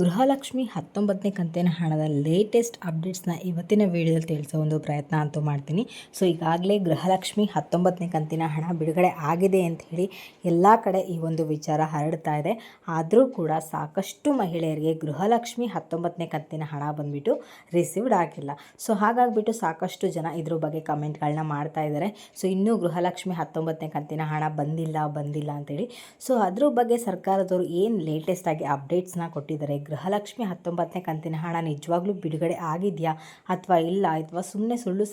ಗೃಹಲಕ್ಷ್ಮಿ ಹತ್ತೊಂಬತ್ತನೇ ಕಂತಿನ ಹಣದ ಲೇಟೆಸ್ಟ್ ಅಪ್ಡೇಟ್ಸ್ನ ಇವತ್ತಿನ ವೀಡಿಯೋದಲ್ಲಿ ತಿಳಿಸೋ ಒಂದು ಪ್ರಯತ್ನ ಅಂತೂ ಮಾಡ್ತೀನಿ. ಸೊ ಈಗಾಗಲೇ ಗೃಹಲಕ್ಷ್ಮಿ ಹತ್ತೊಂಬತ್ತನೇ ಕಂತಿನ ಹಣ ಬಿಡುಗಡೆ ಆಗಿದೆ ಅಂತ ಹೇಳಿ ಎಲ್ಲ ಕಡೆ ಈ ಒಂದು ವಿಚಾರ ಹರಡ್ತಾ ಇದೆ. ಆದರೂ ಕೂಡ ಸಾಕಷ್ಟು ಮಹಿಳೆಯರಿಗೆ ಗೃಹಲಕ್ಷ್ಮಿ ಹತ್ತೊಂಬತ್ತನೇ ಕಂತಿನ ಹಣ ಬಂದುಬಿಟ್ಟು ರಿಸೀವ್ಡ್ ಆಗಿಲ್ಲ. ಸೊ ಹಾಗಾಗಿಬಿಟ್ಟು ಸಾಕಷ್ಟು ಜನ ಇದ್ರ ಬಗ್ಗೆ ಕಮೆಂಟ್ಗಳನ್ನ ಮಾಡ್ತಾ ಇದ್ದಾರೆ ಸೊ ಇನ್ನೂ ಗೃಹಲಕ್ಷ್ಮಿ ಹತ್ತೊಂಬತ್ತನೇ ಕಂತಿನ ಹಣ ಬಂದಿಲ್ಲ ಬಂದಿಲ್ಲ ಅಂತೇಳಿ ಸೊ ಅದ್ರ ಬಗ್ಗೆ ಸರ್ಕಾರದವರು ಏನು ಲೇಟೆಸ್ಟ್ ಆಗಿ ಅಪ್ಡೇಟ್ಸ್ನ ಕೊಟ್ಟಿದ್ದಾರೆ? ಗೃಹಲಕ್ಷ್ಮಿ ಹತ್ತೊಂಬತ್ತನೇ ಕಂತಿನ ಹಣ ನಿಜವಾಗ್ಲೂ ಬಿಡುಗಡೆ ಆಗಿದೆಯಾ ಅಥವಾ ಇಲ್ಲ ಅಥವಾ ಸುಮ್ಮನೆ ಸುಳ್ಳು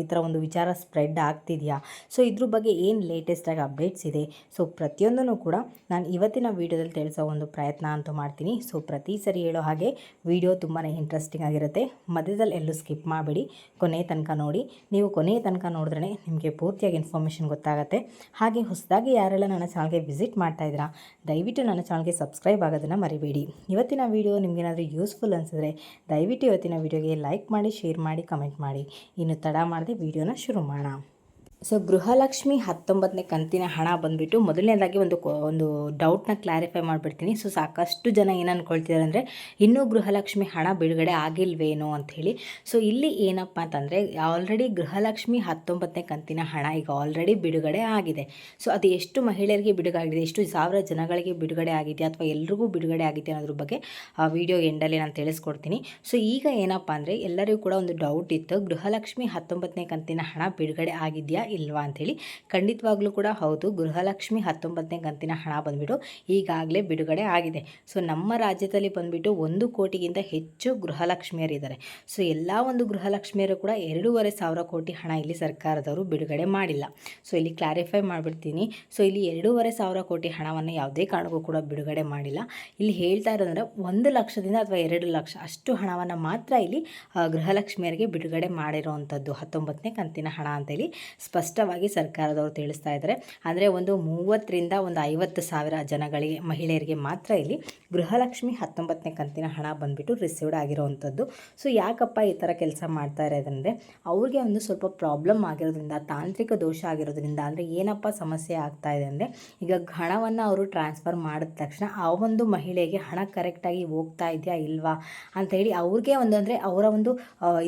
ಈ ಥರ ಒಂದು ವಿಚಾರ ಸ್ಪ್ರೆಡ್ ಆಗ್ತಿದೆಯಾ? ಸೊ ಇದ್ರ ಬಗ್ಗೆ ಏನು ಲೇಟೆಸ್ಟಾಗಿ ಅಪ್ಡೇಟ್ಸ್ ಇದೆ? ಸೊ ಪ್ರತಿಯೊಂದನ್ನು ಕೂಡ ನಾನು ಇವತ್ತಿನ ವೀಡಿಯೋದಲ್ಲಿ ತಿಳಿಸೋ ಒಂದು ಪ್ರಯತ್ನ ಅಂತೂ ಮಾಡ್ತೀನಿ. ಸೊ ಪ್ರತಿ ಸರಿ ಹೇಳೋ ಹಾಗೆ ವಿಡಿಯೋ ತುಂಬಾ ಇಂಟ್ರೆಸ್ಟಿಂಗ್ ಆಗಿರುತ್ತೆ. ಮಧ್ಯದಲ್ಲಿ ಎಲ್ಲೂ ಸ್ಕಿಪ್ ಮಾಡಬೇಡಿ. ಕೊನೆ ತನಕ ನೋಡಿ. ನೀವು ಕೊನೆಯ ತನಕ ನೋಡಿದ್ರೆ ನಿಮಗೆ ಪೂರ್ತಿಯಾಗಿ ಇನ್ಫಾರ್ಮೇಷನ್ ಗೊತ್ತಾಗುತ್ತೆ. ಹಾಗೆ ಹೊಸದಾಗಿ ಯಾರೆಲ್ಲ ನನ್ನ ಚಾನಲ್ಗೆ ವಿಸಿಟ್ ಮಾಡ್ತಾ ಇದ್ದೀರಾ, ದಯವಿಟ್ಟು ನನ್ನ ಚಾನಲ್ಗೆ ಸಬ್ಸ್ಕ್ರೈಬ್ ಆಗೋದನ್ನು ಮರಿಬೇಡಿ. ಇವತ್ತಿನ ವಿಡಿಯೋ ನಿಮಗೇನಾದರೂ ಯೂಸ್ಫುಲ್ ಅನಿಸಿದ್ರೆ ದಯವಿಟ್ಟು ಇವತ್ತಿನ ವಿಡಿಯೋಗೆ ಲೈಕ್ ಮಾಡಿ ಶೇರ್ ಮಾಡಿ ಕಮೆಂಟ್ ಮಾಡಿ. ಇನ್ನು ತಡ ಮಾಡದೆ ವಿಡಿಯೋನ ಶುರು ಮಾಡೋಣ. ಸೊ ಗೃಹಲಕ್ಷ್ಮಿ ಹತ್ತೊಂಬತ್ತನೇ ಕಂತಿನ ಹಣ ಬಂದುಬಿಟ್ಟು ಮೊದಲನೇದಾಗಿ ಒಂದು ಒಂದು ಡೌಟ್ನ ಕ್ಲಾರಿಫೈ ಮಾಡಿಬಿಡ್ತೀನಿ. ಸೊ ಸಾಕಷ್ಟು ಜನ ಏನು ಅಂದ್ಕೊಳ್ತಿದ್ದಾರೆ ಅಂದರೆ, ಇನ್ನೂ ಗೃಹಲಕ್ಷ್ಮಿ ಹಣ ಬಿಡುಗಡೆ ಆಗಿಲ್ವೇನೋ ಅಂಥೇಳಿ ಸೊ ಇಲ್ಲಿ ಏನಪ್ಪ ಅಂತಂದರೆ ಆಲ್ರೆಡಿ ಗೃಹಲಕ್ಷ್ಮಿ ಹತ್ತೊಂಬತ್ತನೇ ಕಂತಿನ ಹಣ ಈಗ ಆಲ್ರೆಡಿ ಬಿಡುಗಡೆ ಆಗಿದೆ. ಸೊ ಅದು ಎಷ್ಟು ಮಹಿಳೆಯರಿಗೆ ಬಿಡುಗಡೆ ಆಗಿದೆ, ಎಷ್ಟು ಸಾವಿರ ಜನಗಳಿಗೆ ಬಿಡುಗಡೆ ಆಗಿದೆ, ಅಥವಾ ಎಲ್ರಿಗೂ ಬಿಡುಗಡೆ ಆಗಿದೆ ಅನ್ನೋದ್ರ ಬಗ್ಗೆ ಆ ವಿಡಿಯೋ ಎಂಡಲ್ಲಿ ನಾನು ತಿಳಿಸ್ಕೊಡ್ತೀನಿ. ಸೊ ಈಗ ಏನಪ್ಪ ಅಂದರೆ, ಎಲ್ಲರಿಗೂ ಕೂಡ ಒಂದು ಡೌಟ್ ಇತ್ತು, ಗೃಹಲಕ್ಷ್ಮಿ ಹತ್ತೊಂಬತ್ತನೇ ಕಂತಿನ ಹಣ ಬಿಡುಗಡೆ ಆಗಿದೆಯಾ ಇಲ್ವಾ ಅಂಥೇಳಿ ಖಂಡಿತವಾಗ್ಲೂ ಕೂಡ ಹೌದು, ಗೃಹಲಕ್ಷ್ಮಿ ಹತ್ತೊಂಬತ್ತನೇ ಕಂತಿನ ಹಣ ಬಂದುಬಿಟ್ಟು ಈಗಾಗಲೇ ಬಿಡುಗಡೆ ಆಗಿದೆ. ಸೊ, ನಮ್ಮ ರಾಜ್ಯದಲ್ಲಿ ಬಂದುಬಿಟ್ಟು ಒಂದು ಕೋಟಿಗಿಂತ ಹೆಚ್ಚು ಗೃಹಲಕ್ಷ್ಮಿಯರಿದ್ದಾರೆ ಸೊ, ಎಲ್ಲ ಒಂದು ಗೃಹಲಕ್ಷ್ಮಿಯರು ಕೂಡ ಎರಡೂವರೆ ಸಾವಿರ ಕೋಟಿ ಹಣ ಇಲ್ಲಿ ಸರ್ಕಾರದವರು ಬಿಡುಗಡೆ ಮಾಡಿಲ್ಲ. ಸೊ, ಇಲ್ಲಿ ಕ್ಲಾರಿಫೈ ಮಾಡಿಬಿಡ್ತೀನಿ. ಸೊ, ಇಲ್ಲಿ ಎರಡೂವರೆ ಸಾವಿರ ಕೋಟಿ ಹಣವನ್ನು ಯಾವುದೇ ಕಾರಣಕ್ಕೂ ಕೂಡ ಬಿಡುಗಡೆ ಮಾಡಿಲ್ಲ. ಇಲ್ಲಿ ಹೇಳ್ತಾ ಇರೋದಂದ್ರೆ ಒಂದು ಲಕ್ಷದಿಂದ ಅಥವಾ ಎರಡು ಲಕ್ಷ ಅಷ್ಟು ಹಣವನ್ನು ಮಾತ್ರ ಇಲ್ಲಿ ಗೃಹಲಕ್ಷ್ಮಿಯರಿಗೆ ಬಿಡುಗಡೆ ಮಾಡಿರೋವಂಥದ್ದು ಹತ್ತೊಂಬತ್ತನೇ ಕಂತಿನ ಹಣ ಅಂತೇಳಿ ಸ್ಪ ಸ್ಪಷ್ಟವಾಗಿ ಸರ್ಕಾರದವರು ತಿಳಿಸ್ತಾ ಇದ್ದಾರೆ. ಅಂದರೆ ಒಂದು ಮೂವತ್ತರಿಂದ ಒಂದು ಐವತ್ತು ಸಾವಿರ ಜನಗಳಿಗೆ, ಮಹಿಳೆಯರಿಗೆ ಮಾತ್ರ ಇಲ್ಲಿ ಗೃಹಲಕ್ಷ್ಮಿ ಹತ್ತೊಂಬತ್ತನೇ ಕಂತಿನ ಹಣ ಬಂದುಬಿಟ್ಟು ರಿಸೀವ್ಡ್ ಆಗಿರೋವಂಥದ್ದು ಸೊ ಯಾಕಪ್ಪ ಈ ಥರ ಕೆಲಸ ಮಾಡ್ತಾ ಇರೋದಂದರೆ ಅವ್ರಿಗೆ ಒಂದು ಸ್ವಲ್ಪ ಪ್ರಾಬ್ಲಮ್ ಆಗಿರೋದ್ರಿಂದ, ತಾಂತ್ರಿಕ ದೋಷ ಆಗಿರೋದ್ರಿಂದ, ಅಂದರೆ ಏನಪ್ಪ ಸಮಸ್ಯೆ ಆಗ್ತಾ ಇದೆ ಅಂದರೆ, ಈಗ ಹಣವನ್ನು ಅವರು ಟ್ರಾನ್ಸ್ಫರ್ ಮಾಡಿದ ತಕ್ಷಣ ಆ ಒಂದು ಮಹಿಳೆಗೆ ಹಣ ಕರೆಕ್ಟಾಗಿ ಹೋಗ್ತಾ ಇದೆಯಾ ಇಲ್ವಾ ಅಂತ ಹೇಳಿ ಅವ್ರಿಗೆ ಒಂದು ಅಂದರೆ ಅವರ ಒಂದು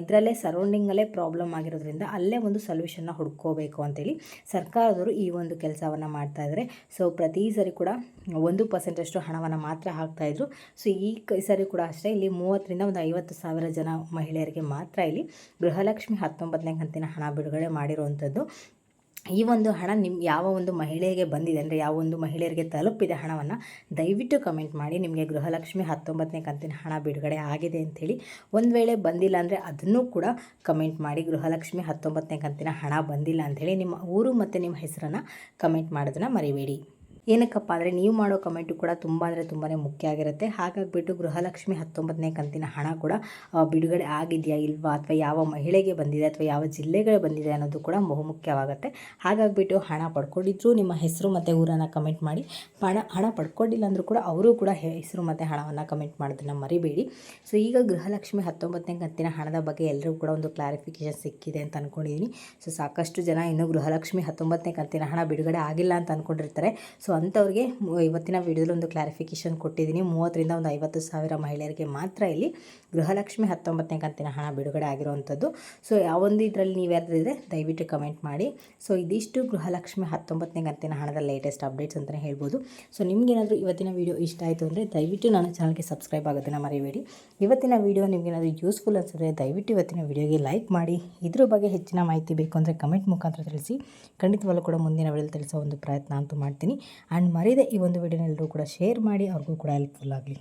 ಇದರಲ್ಲೇ ಸರೌಂಡಿಂಗಲ್ಲೇ ಪ್ರಾಬ್ಲಮ್ ಆಗಿರೋದ್ರಿಂದ ಅಲ್ಲೇ ಒಂದು ಸೊಲ್ಯೂಷನ್ನ ಹುಡ್ಕೋಬೇಕು. ಬೇಕು ಅಂತೇಳಿ ಸರ್ಕಾರದವರು ಈ ಒಂದು ಕೆಲಸವನ್ನು ಮಾಡ್ತಾ ಇದ್ದಾರೆ ಸೊ ಪ್ರತಿ ಸರಿ ಕೂಡ ಒಂದು ಪರ್ಸೆಂಟಷ್ಟು ಹಣವನ್ನು ಮಾತ್ರ ಹಾಕ್ತಾಯಿದ್ರು ಸೊ ಈ ಸರಿ ಕೂಡ ಅಷ್ಟೇ ಇಲ್ಲಿ ಮೂವತ್ತರಿಂದ ಒಂದು ಐವತ್ತು ಸಾವಿರ ಜನ ಮಹಿಳೆಯರಿಗೆ ಮಾತ್ರ ಇಲ್ಲಿ ಗೃಹಲಕ್ಷ್ಮಿ ಹತ್ತೊಂಬತ್ತನೇ ಕಂತಿನ ಹಣ ಬಿಡುಗಡೆ ಮಾಡಿರುವಂಥದ್ದು ಈ ಒಂದು ಹಣ ನಿಮ್ಮ ಯಾವ ಒಂದು ಮಹಿಳೆಗೆ ಬಂದಿದೆ, ಅಂದರೆ ಯಾವ ಒಂದು ಮಹಿಳೆಯರಿಗೆ ತಲುಪಿದೆ ಹಣವನ್ನು ದಯವಿಟ್ಟು ಕಮೆಂಟ್ ಮಾಡಿ. ನಿಮಗೆ ಗೃಹಲಕ್ಷ್ಮಿ ಹತ್ತೊಂಬತ್ತನೇ ಕಂತಿನ ಹಣ ಬಿಡುಗಡೆ ಆಗಿದೆ ಅಂಥೇಳಿ ಒಂದು ವೇಳೆ ಬಂದಿಲ್ಲ ಅಂದರೆ ಅದನ್ನು ಕೂಡ ಕಮೆಂಟ್ ಮಾಡಿ. ಗೃಹಲಕ್ಷ್ಮಿ ಹತ್ತೊಂಬತ್ತನೇ ಕಂತಿನ ಹಣ ಬಂದಿಲ್ಲ ಅಂಥೇಳಿ ನಿಮ್ಮ ಊರು ಮತ್ತು ನಿಮ್ಮ ಹೆಸರನ್ನು ಕಮೆಂಟ್ ಮಾಡೋದನ್ನು ಮರಿಬೇಡಿ. ಏನಕ್ಕಪ್ಪ ಅಂದರೆ ನೀವು ಮಾಡೋ ಕಮೆಂಟು ಕೂಡ ತುಂಬ ಅಂದರೆ ತುಂಬಾ ಮುಖ್ಯ ಆಗಿರುತ್ತೆ. ಹಾಗಾಗಿಬಿಟ್ಟು ಗೃಹಲಕ್ಷ್ಮಿ ಹತ್ತೊಂಬತ್ತನೇ ಕಂತಿನ ಹಣ ಕೂಡ ಬಿಡುಗಡೆ ಆಗಿದೆಯಾ ಇಲ್ವಾ? ಅಥವಾ ಯಾವ ಮಹಿಳೆಗೆ ಬಂದಿದೆ ಅಥವಾ ಯಾವ ಜಿಲ್ಲೆಗಳು ಬಂದಿದೆ ಅನ್ನೋದು ಕೂಡ ಬಹುಮುಖ್ಯವಾಗುತ್ತೆ. ಹಾಗಾಗಿಬಿಟ್ಟು ಹಣ ಪಡ್ಕೊಂಡಿದ್ರು ನಿಮ್ಮ ಹೆಸರು ಮತ್ತು ಊರನ್ನು ಕಮೆಂಟ್ ಮಾಡಿ. ಹಣ ಹಣ ಪಡ್ಕೊಂಡಿಲ್ಲ ಅಂದರೂ ಕೂಡ ಅವರು ಕೂಡ ಹೆಸರು ಮತ್ತು ಹಣವನ್ನು ಕಮೆಂಟ್ ಮಾಡೋದನ್ನು ಮರಿಬೇಡಿ. ಸೊ, ಈಗ ಗೃಹಲಕ್ಷ್ಮಿ ಹತ್ತೊಂಬತ್ತನೇ ಕಂತಿನ ಹಣದ ಬಗ್ಗೆ ಎಲ್ಲರೂ ಕೂಡ ಒಂದು ಕ್ಲಾರಿಫಿಕೇಷನ್ ಸಿಕ್ಕಿದೆ ಅಂತ ಅಂದ್ಕೊಂಡಿದ್ದೀನಿ ಸೊ, ಸಾಕಷ್ಟು ಜನ ಇನ್ನೂ ಗೃಹಲಕ್ಷ್ಮಿ ಹತ್ತೊಂಬತ್ತನೇ ಕಂತಿನ ಹಣ ಬಿಡುಗಡೆ ಆಗಿಲ್ಲ ಅಂತ ಅಂದ್ಕೊಂಡಿರ್ತಾರೆ ಸೊ ಅಂಥವ್ರಿಗೆ ಇವತ್ತಿನ ವಿಡಿಯೋದಲ್ಲಿ ಒಂದು ಕ್ಲಾರಿಫಿಕೇಶನ್ ಕೊಟ್ಟಿದ್ದೀನಿ. ಮೂವತ್ತರಿಂದ ಒಂದು ಐವತ್ತು ಸಾವಿರ ಮಹಿಳೆಯರಿಗೆ ಮಾತ್ರ ಇಲ್ಲಿ ಗೃಹಲಕ್ಷ್ಮಿ ಹತ್ತೊಂಬತ್ತನೇ ಕಂತಿನ ಹಣ ಬಿಡುಗಡೆ ಆಗಿರುವಂಥದ್ದು. ಸೊ ಯಾವೊಂದು ಇದರಲ್ಲಿ ನೀವು ಯಾರಿದ್ರೆ ದಯವಿಟ್ಟು ಕಮೆಂಟ್ ಮಾಡಿ. ಸೊ ಇದಿಷ್ಟು ಗೃಹಲಕ್ಷ್ಮಿ ಹತ್ತೊಂಬತ್ತನೇ ಕಂತಿನ ಹಣದ ಲೇಟೆಸ್ಟ್ ಅಪ್ಡೇಟ್ಸ್ ಅಂತಲೇ ಹೇಳ್ಬೋದು. ಸೊ ನಿಮಗೇನಾದರೂ ಇವತ್ತಿನ ವೀಡಿಯೋ ಇಷ್ಟ ಆಯಿತು ಅಂದರೆ ದಯವಿಟ್ಟು ನನ್ನ ಚಾನಲ್ಗೆ ಸಬ್ಸ್ಕ್ರೈಬ್ ಆಗೋದನ್ನು ಮರಿಬೇಡಿ. ಇವತ್ತಿನ ವೀಡಿಯೋ ನಿಮಗೇನಾದರೂ ಯೂಸ್ಫುಲ್ ಅನಿಸಿದ್ರೆ ದಯವಿಟ್ಟು ಇವತ್ತಿನ ವೀಡಿಯೋಗೆ ಲೈಕ್ ಮಾಡಿ. ಇದ್ರ ಬಗ್ಗೆ ಹೆಚ್ಚಿನ ಮಾಹಿತಿ ಬೇಕು ಅಂದರೆ ಕಮೆಂಟ್ ಮುಖಾಂತರ ತಿಳಿಸಿ. ಖಂಡಿತವಾಗ್ಲೂ ಕೂಡ ಮುಂದಿನ ವೇಳೆ ತಿಳಿಸೋ ಒಂದು ಪ್ರಯತ್ನ ಅಂತೂ ಮಾಡ್ತೀನಿ. ಆ್ಯಂಡ್ ಮರೀದೆ ಈ ಒಂದು ವಿಡಿಯೋನೆಲ್ಲರೂ ಕೂಡ ಶೇರ್ ಮಾಡಿ ಅವ್ರಿಗೂ ಕೂಡ ಹೆಲ್ಪ್ಫುಲ್ ಆಗಲಿ.